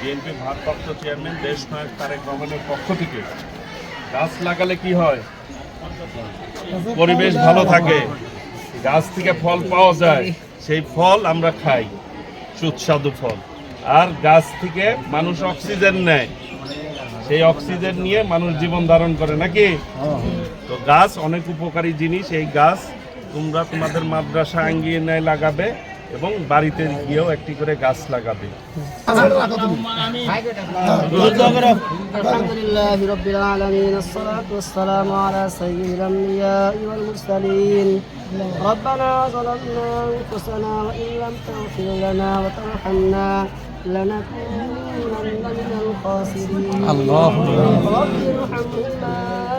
BNP ভারপ্রাপ্ত chairman দেশ নায়ক তারেক রহমানের পক্ষ থেকে গাছ লাগালে কি হয়? পরিবেশ ভালো থাকে, গাছ থেকে ফল পাওয়া যায়, সেই ফল আমরা খাই, সুস্বাদু ফল। আর গাছ থেকে মানুষ অক্সিজেন নেয়, সেই অক্সিজেন নিয়ে মানুষ জীবন ধারণ করে, নাকি? তো গাছ অনেক উপকারী জিনিস, এই গাছ তোমরা তোমাদের মাদ্রাসা আঙ্গিয়ে নেয় লাগাবে এবং বাড়িতে গিয়েও একটি করে গাছ লাগাবে الحمد لله رب العالمين الصلاة والسلام على سيد الأنبياء والمرسلين ربنا ظلمنا أنفسنا وإن لم تغفر لنا وترحمنا لنكونن من الخاسرين الله رب ارحمهما كما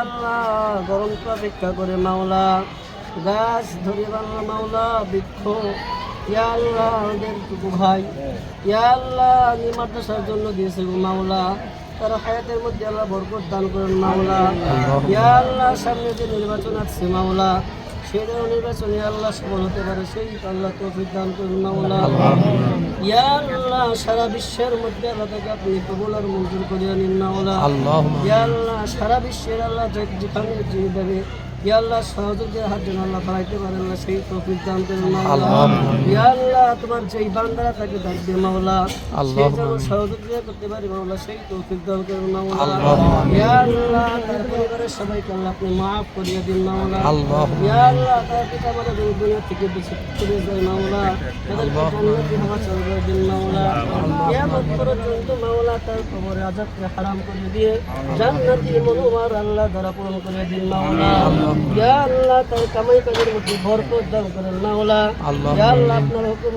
আল্লাহ গরমটা অপেক্ষা করে মাওলা। গাছ ধরে বাংলা মাওলা বৃক্ষ। আল্লাহ আমাদের টুকু ভাই আল্লাহ আমি মাদ্রাসার জন্য দিয়েছে গো মাওলা। তারা হায়াতের মধ্যে আল্লাহ বরকত দান করেন মাওলা। আল্লাহ সামনে যে নির্বাচন আসছে মাওলা সেটাও নির্বাচনে হতে পারে। সেই আল্লাহ তো দান করুন সারা বিশ্বের মধ্যে আল্লাহ তাকে আপনি আর মঞ্জুর করিয়া নিন না ইয়া সারা বিশ্বের যে দেবে ইয়া আল্লাহ সহযোগের হাত বাড়াইতে পারেন না সেই তৌফিক দান করুন ইয়া আল্লাহ তোমার যেই বান্দারা থাকে থাকবে মাওলা সহযোগিতা করতে পারি মাওলা সেই তৌফিক দান করুন মাওলা। ইয়া সবাইকে আল্লাহ আপনি করিয়ে দিন মাওলা। তার দুনিয়া থেকে করে যায় মাওলা। মাওলা। তার দিয়ে আল্লাহ করে দিন মাওলা। আল্লাহ তার কামাই আল্লাহ আপনার হুকুম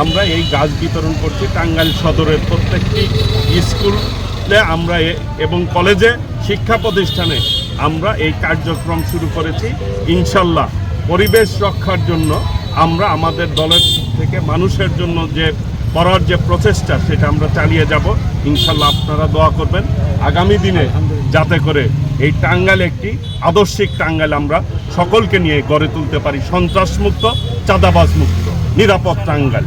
আমরা এই গাছ বিতরণ করছি টাঙ্গাইল সদরের প্রত্যেকটি স্কুলে আমরা এবং কলেজে শিক্ষা প্রতিষ্ঠানে আমরা এই কার্যক্রম শুরু করেছি। ইনশাল্লাহ পরিবেশ রক্ষার জন্য আমরা আমাদের দলের থেকে মানুষের জন্য যে করার যে প্রচেষ্টা, সেটা আমরা চালিয়ে যাব। ইনশাল্লাহ আপনারা দোয়া করবেন। আগামী দিনে যাতে করে এই টাঙ্গাইল একটি আদর্শিক টাঙ্গাইল আমরা সকলকে নিয়ে গড়ে তুলতে পারি। সন্ত্রাসমুক্ত চাঁদাবাজ মুক্ত নিরাপদ টাঙ্গাইল।